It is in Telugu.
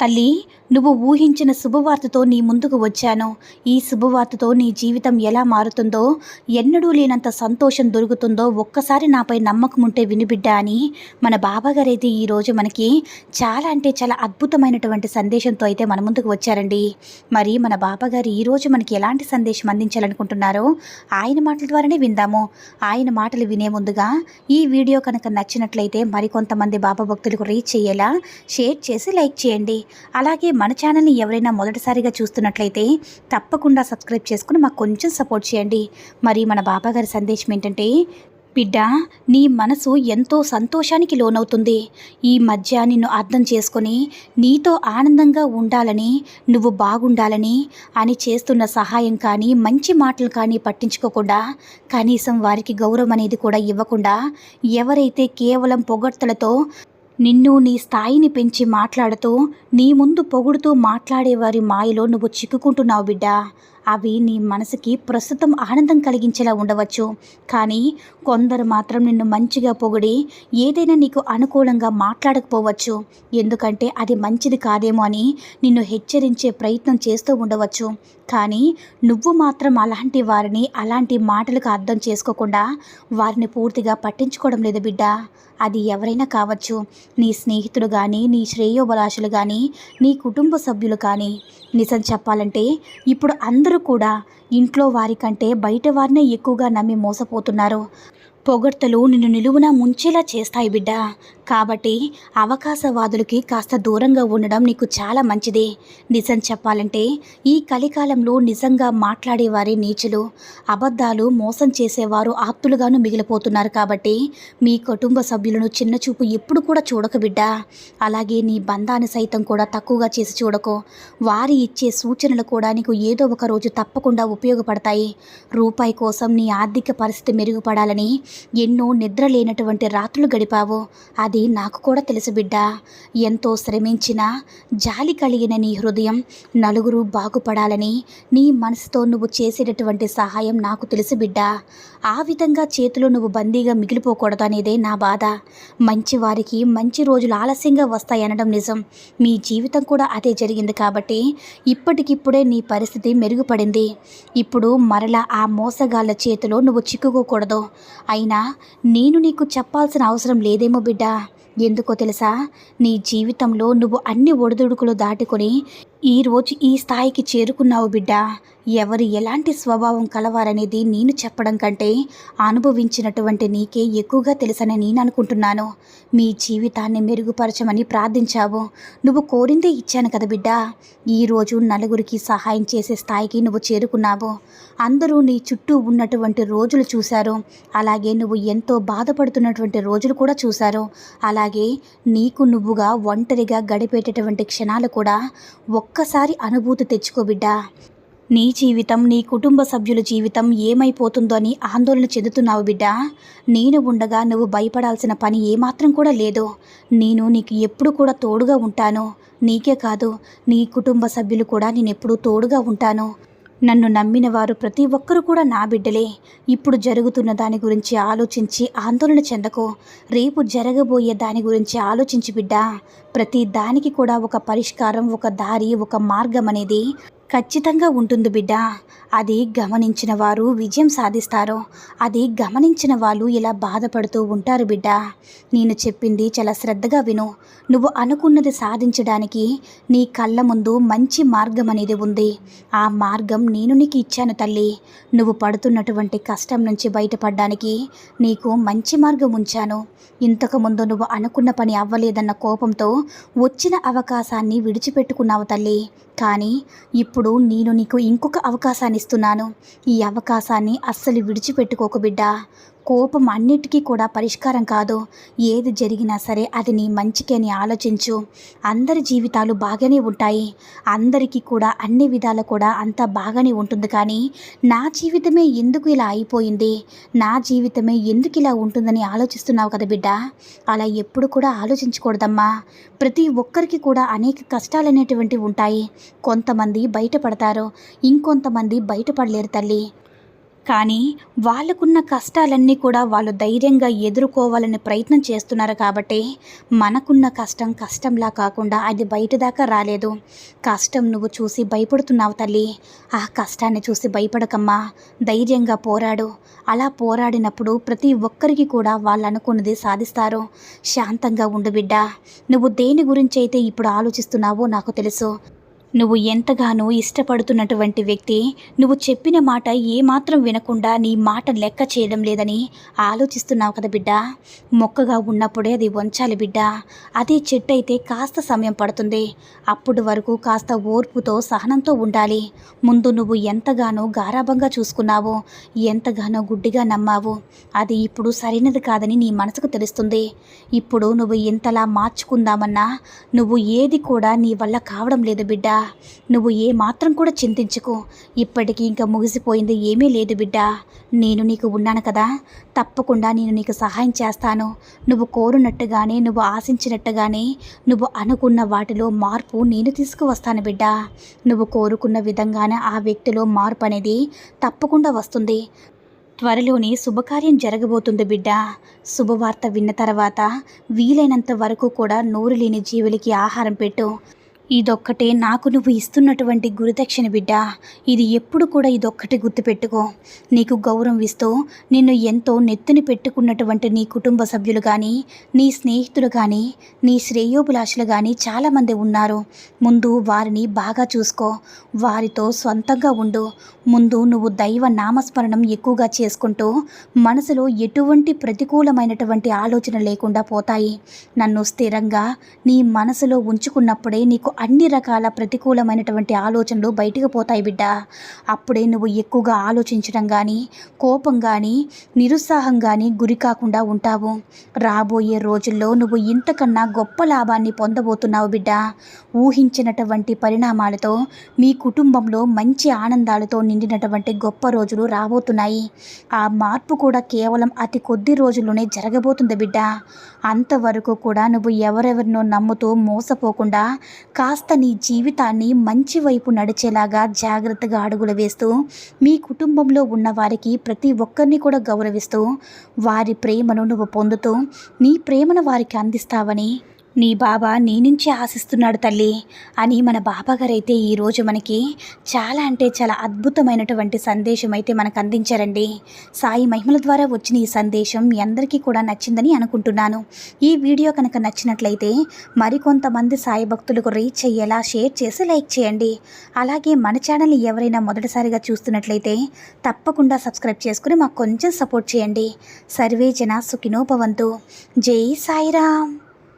తల్లి నువ్వు ఊహించిన శుభవార్తతో నీ ముందుకు వచ్చాను. ఈ శుభవార్తతో నీ జీవితం ఎలా మారుతుందో ఎన్నడూ లేనంత సంతోషం దొరుకుతుందో ఒక్కసారి నాపై నమ్మకం ఉంటే వినిబిడ్డ అని మన బాబాగారైతే ఈరోజు మనకి చాలా అంటే చాలా అద్భుతమైనటువంటి సందేశంతో అయితే మన ముందుకు వచ్చారండి. మరి మన బాబాగారు ఈరోజు మనకి ఎలాంటి సందేశం అందించాలనుకుంటున్నారో ఆయన మాటల ద్వారానే విందాము. ఆయన మాటలు వినే ముందుగా ఈ వీడియో కనుక నచ్చినట్లయితే మరికొంతమంది బాబా భక్తులకు రీచ్ అయ్యేలా షేర్ చేసి లైక్ చేయండి. అలాగే మన ఛానల్ని ఎవరైనా మొదటిసారిగా చూస్తున్నట్లయితే తప్పకుండా సబ్స్క్రైబ్ చేసుకుని మాకు కొంచెం సపోర్ట్ చేయండి. మరి మన బాబాగారి సందేశం ఏంటంటే బిడ్డ నీ మనసు ఎంతో సంతోషానికి లోనవుతుంది. ఈ మధ్య నిన్ను అర్థం చేసుకొని నీతో ఆనందంగా ఉండాలని నువ్వు బాగుండాలని అని చేస్తున్న సహాయం కానీ మంచి మాటలు కానీ పట్టించుకోకుండా కనీసం వారికి గౌరవం అనేది కూడా ఇవ్వకుండా ఎవరైతే కేవలం పొగడ్తలతో నిన్ను నీ స్థాయిని పెంచి మాట్లాడుతూ నీ ముందు పొగుడుతూ మాట్లాడేవారి మాయలో నువ్వు చిక్కుకుంటున్నావు బిడ్డా. అవి నీ మనసుకి ప్రస్తుతం ఆనందం కలిగించేలా ఉండవచ్చు. కానీ కొందరు మాత్రం నిన్ను మంచిగా పొగిడి ఏదైనా నీకు అనుకూలంగా మాట్లాడకపోవచ్చు. ఎందుకంటే అది మంచిది కాదేమో అని నిన్ను హెచ్చరించే ప్రయత్నం చేస్తూ ఉండవచ్చు. కానీ నువ్వు మాత్రం అలాంటి వారిని అలాంటి మాటలకు అర్థం చేసుకోకుండా వారిని పూర్తిగా పట్టించుకోవడం లేదు బిడ్డ. అది ఎవరైనా కావచ్చు. నీ స్నేహితుడు కానీ నీ శ్రేయోభిలాషులు కానీ నీ కుటుంబ సభ్యులు కానీ. నిజం చెప్పాలంటే ఇప్పుడు అందరూ కూడా ఇంట్లో వారికంటే బయట వారినే ఎక్కువగా నమ్మి మోసపోతున్నారు. పొగడ్తలు నిన్ను నిలువున ముంచేలా చేస్తాయి బిడ్డ. కాబట్టి అవకాశవాదులకి కాస్త దూరంగా ఉండడం నీకు చాలా మంచిది. నిజం చెప్పాలంటే ఈ కలికాలంలో నిజంగా మాట్లాడేవారే నీచులు. అబద్ధాలు మోసం చేసేవారు ఆప్తులుగాను మిగిలిపోతున్నారు కాబట్టి మీ కుటుంబ సభ్యులను చిన్నచూపు ఎప్పుడు కూడా చూడక బిడ్డ. అలాగే నీ బంధాన్ని సైతం కూడా తక్కువగా చేసి చూడకు. వారి ఇచ్చే సూచనలు కూడా నీకు ఏదో ఒక రోజు తప్పకుండా ఉపయోగపడతాయి. రూపాయి కోసం నీ ఆర్థిక పరిస్థితి మెరుగుపడాలని ఎన్నో నిద్ర లేనటువంటి రాత్రులు గడిపావు. అది నాకు కూడా తెలుసు బిడ్డ. ఎంతో శ్రమించిన జాలి కలిగిన నీ హృదయం నలుగురు బాగుపడాలని నీ మనసుతో నువ్వు చేసేటటువంటి సహాయం నాకు తెలుసు బిడ్డ. ఆ విధంగా చేతిలో నువ్వు బందీగా మిగిలిపోకూడదు అనేదే నా బాధ. మంచి వారికి మంచి రోజులు ఆలస్యంగా వస్తాయనడం నిజం. మీ జీవితం కూడా అదే జరిగింది కాబట్టి ఇప్పటికిప్పుడే నీ పరిస్థితి మెరుగుపడింది. ఇప్పుడు మరలా ఆ మోసగాళ్ళ చేతిలో నువ్వు చిక్కుకోకూడదు. అయినా నేను నీకు చెప్పాల్సిన అవసరం లేదేమో బిడ్డా? ఎందుకో తెలుసా? నీ జీవితంలో నువ్వు అన్ని ఒడిదుడుకులు దాటుకొని ఈరోజు ఈ స్థాయికి చేరుకున్నావు బిడ్డ. ఎవరు ఎలాంటి స్వభావం కలవారనేది నేను చెప్పడం కంటే అనుభవించినటువంటి నీకే ఎక్కువగా తెలుసని నేను అనుకుంటున్నాను. మీ జీవితాన్ని మెరుగుపరచమని ప్రార్థించావు. నువ్వు కోరిందే ఇచ్చాను కదా బిడ్డ. ఈరోజు నలుగురికి సహాయం చేసే స్థాయికి నువ్వు చేరుకున్నావు. అందరూ నీ చుట్టూ ఉన్నటువంటి రోజులు చూశారు. అలాగే నువ్వు ఎంతో బాధపడుతున్నటువంటి రోజులు కూడా చూశారు. అలాగే నీకు నువ్వుగా ఒంటరిగా గడిపేటటువంటి క్షణాలు కూడా ఒక్కసారి అనుభూతి తెచ్చుకో బిడ్డ. నీ జీవితం నీ కుటుంబ సభ్యుల జీవితం ఏమైపోతుందో అని ఆందోళన చెందుతున్నావు బిడ్డ. నేను ఉండగా నువ్వు భయపడాల్సిన పని ఏమాత్రం కూడా లేదు. నేను నీకు ఎప్పుడు కూడా తోడుగా ఉంటాను. నీకే కాదు నీ కుటుంబ సభ్యులు కూడా నేను ఎప్పుడూ తోడుగా ఉంటాను. నన్ను నమ్మిన వారు ప్రతి ఒక్కరూ కూడా నా బిడ్డలే. ఇప్పుడు జరుగుతున్న దాని గురించి ఆలోచించి ఆందోళన చెందకు. రేపు జరగబోయే దాని గురించి ఆలోచించి బిడ్డ. ప్రతి దానికి కూడా ఒక పరిష్కారం ఒక దారి ఒక మార్గం అనేది ఖచ్చితంగా ఉంటుంది బిడ్డ. అది గమనించిన వారు విజయం సాధిస్తారు అది గమనించిన వాళ్ళు ఇలా బాధపడుతూ ఉంటారు బిడ్డ. నేను చెప్పింది చాలా శ్రద్ధగా విను. నువ్వు అనుకున్నది సాధించడానికి నీ కళ్ళ ముందు మంచి మార్గం అనేది ఉంది. ఆ మార్గం నేను నీకు ఇచ్చాను తల్లి. నువ్వు పడుతున్నటువంటి కష్టం నుంచి బయటపడడానికి నీకు మంచి మార్గం ఉంచాను. ఇంతకుముందు నువ్వు అనుకున్న పని అవ్వలేదన్న కోపంతో వచ్చిన అవకాశాన్ని విడిచిపెట్టుకున్నావు తల్లి. కానీ ఇప్పుడు నేను నీకు ఇంకొక అవకాశాన్ని ఇస్తున్నాను. ఈ అవకాశాన్ని అస్సలు విడిచిపెట్టుకోకు బిడ్డ. కోపం అన్నిటికీ కూడా పరిష్కారం కాదు. ఏది జరిగినా సరే అది నీ మంచికే అని ఆలోచించు. అందరి జీవితాలు బాగానే ఉంటాయి. అందరికీ కూడా అన్ని విధాలు కూడా అంతా బాగానే ఉంటుంది కానీ నా జీవితమే ఎందుకు ఇలా అయిపోయింది? నా జీవితమే ఎందుకు ఇలా ఉంటుందని ఆలోచిస్తున్నావు కదా బిడ్డ? అలా ఎప్పుడు కూడా ఆలోచించకూడదమ్మా. ప్రతి ఒక్కరికి కూడా అనేక కష్టాలు అనేటువంటివి ఉంటాయి. కొంతమంది బయటపడతారు. ఇంకొంతమంది బయటపడలేరు తల్లి. కానీ వాళ్ళకున్న కష్టాలన్నీ కూడా వాళ్ళు ధైర్యంగా ఎదుర్కోవాలని ప్రయత్నం చేస్తున్నారు కాబట్టి మనకున్న కష్టం కష్టంలా కాకుండా అది బయట దాకా రాలేదు. కష్టం నువ్వు చూసి భయపడుతున్నావు తల్లి. ఆ కష్టాన్ని చూసి భయపడకమ్మా. ధైర్యంగా పోరాడు. అలా పోరాడినప్పుడు ప్రతి ఒక్కరికి కూడా వాళ్ళు అనుకున్నది సాధిస్తారు. శాంతంగా ఉండు బిడ్డ. నువ్వు దేని గురించి అయితే ఇప్పుడు ఆలోచిస్తున్నావో నాకు తెలుసు. నువ్వు ఎంతగానో ఇష్టపడుతున్నటువంటి వ్యక్తి నువ్వు చెప్పిన మాట ఏమాత్రం వినకుండా నీ మాట లెక్క చేయడం లేదని ఆలోచిస్తున్నావు కదా బిడ్డ. మొక్కగా ఉన్నప్పుడే అది వంచాలి బిడ్డ. అదే చెట్టు అయితే కాస్త సమయం పడుతుంది. అప్పుడు వరకు కాస్త ఓర్పుతో సహనంతో ఉండాలి. ముందు నువ్వు ఎంతగానో గారాభంగా చూసుకున్నావో ఎంతగానో గుడ్డిగా నమ్మావు అది ఇప్పుడు సరైనది కాదని నీ మనసుకు తెలుస్తుంది. ఇప్పుడు నువ్వు ఇంతలా మార్చుకుందామన్నా నువ్వు ఏది కూడా నీ వల్ల కావడం లేదు బిడ్డ. నువ్వు ఏ మాత్రం కూడా చింతించుకో. ఇప్పటికీ ఇంకా ముగిసిపోయింది ఏమీ లేదు బిడ్డ. నేను నీకు ఉన్నాను కదా. తప్పకుండా నేను నీకు సహాయం చేస్తాను. నువ్వు కోరునట్టుగానే నువ్వు ఆశించినట్టుగానే నువ్వు అనుకున్న వాటిలో మార్పు నేను తీసుకువస్తాను బిడ్డ. నువ్వు కోరుకున్న విధంగానే ఆ వ్యక్తిలో మార్పు అనేది తప్పకుండా వస్తుంది. త్వరలోనే శుభకార్యం జరగబోతుంది బిడ్డ. శుభవార్త విన్న తర్వాత వీలైనంత వరకు కూడా నోరు లేని జీవులకి ఆహారం పెట్టు. ఇదొక్కటే నాకు నువ్వు ఇస్తున్నటువంటి గురుదక్షిణ బిడ్డ. ఇది ఎప్పుడు కూడా ఇదొక్కటి గుర్తుపెట్టుకో. నీకు గౌరవం ఇస్తూ నిన్ను ఎంతో నెత్తిని పెట్టుకున్నటువంటి నీ కుటుంబ సభ్యులు కానీ నీ స్నేహితులు కానీ నీ శ్రేయోభిలాషులు కానీ చాలామంది ఉన్నారు. ముందు వారిని బాగా చూసుకో. వారితో సొంతంగా ఉండు. ముందు నువ్వు దైవ నామస్మరణం ఎక్కువగా చేసుకుంటూ మనసులో ఎటువంటి ప్రతికూలమైనటువంటి ఆలోచన లేకుండా పోతాయి. నన్ను స్థిరంగా నీ మనసులో ఉంచుకున్నప్పుడే నీకు అన్ని రకాల ప్రతికూలమైనటువంటి ఆలోచనలు బయటకు పోతాయి బిడ్డ. అప్పుడే నువ్వు ఎక్కువగా ఆలోచించడం కానీ కోపం కానీ నిరుత్సాహం కానీ గురి కాకుండా ఉంటావు. రాబోయే రోజుల్లో నువ్వు ఇంతకన్నా గొప్ప లాభాన్ని పొందబోతున్నావు బిడ్డ. ఊహించినటువంటి పరిణామాలతో మీ కుటుంబంలో మంచి ఆనందాలతో నిండినటువంటి గొప్ప రోజులు రాబోతున్నాయి. ఆ మార్పు కూడా కేవలం అతి కొద్ది రోజుల్లోనే జరగబోతుంది బిడ్డ. అంతవరకు కూడా నువ్వు ఎవరెవరినో నమ్ముతూ మోసపోకుండా కాస్త నీ జీవితాన్ని మంచి వైపు నడిచేలాగా జాగ్రత్తగా అడుగులు వేస్తూ మీ కుటుంబంలో ఉన్న వారికి ప్రతి ఒక్కరిని కూడా గౌరవిస్తూ వారి ప్రేమను నువ్వు పొందుతూ నీ ప్రేమను వారికి అందిస్తావని నీ బాబా నీ నుంచి ఆశిస్తున్నాడు తల్లి అని మన బాబాగారైతే ఈరోజు మనకి చాలా అంటే చాలా అద్భుతమైనటువంటి సందేశం అయితే మనకు అందించారండి. సాయి మహిమల ద్వారా వచ్చిన ఈ సందేశం మీ అందరికీ కూడా నచ్చిందని అనుకుంటున్నాను. ఈ వీడియో కనుక నచ్చినట్లయితే మరికొంతమంది సాయి భక్తులకు రీచ్ అయ్యేలా షేర్ చేసి లైక్ చేయండి. అలాగే మన ఛానల్ని ఎవరైనా మొదటిసారిగా చూస్తున్నట్లయితే తప్పకుండా సబ్స్క్రైబ్ చేసుకుని మాకు కొంచెం సపోర్ట్ చేయండి. సర్వే జన సుఖినోపవంతు జై సాయిరామ్.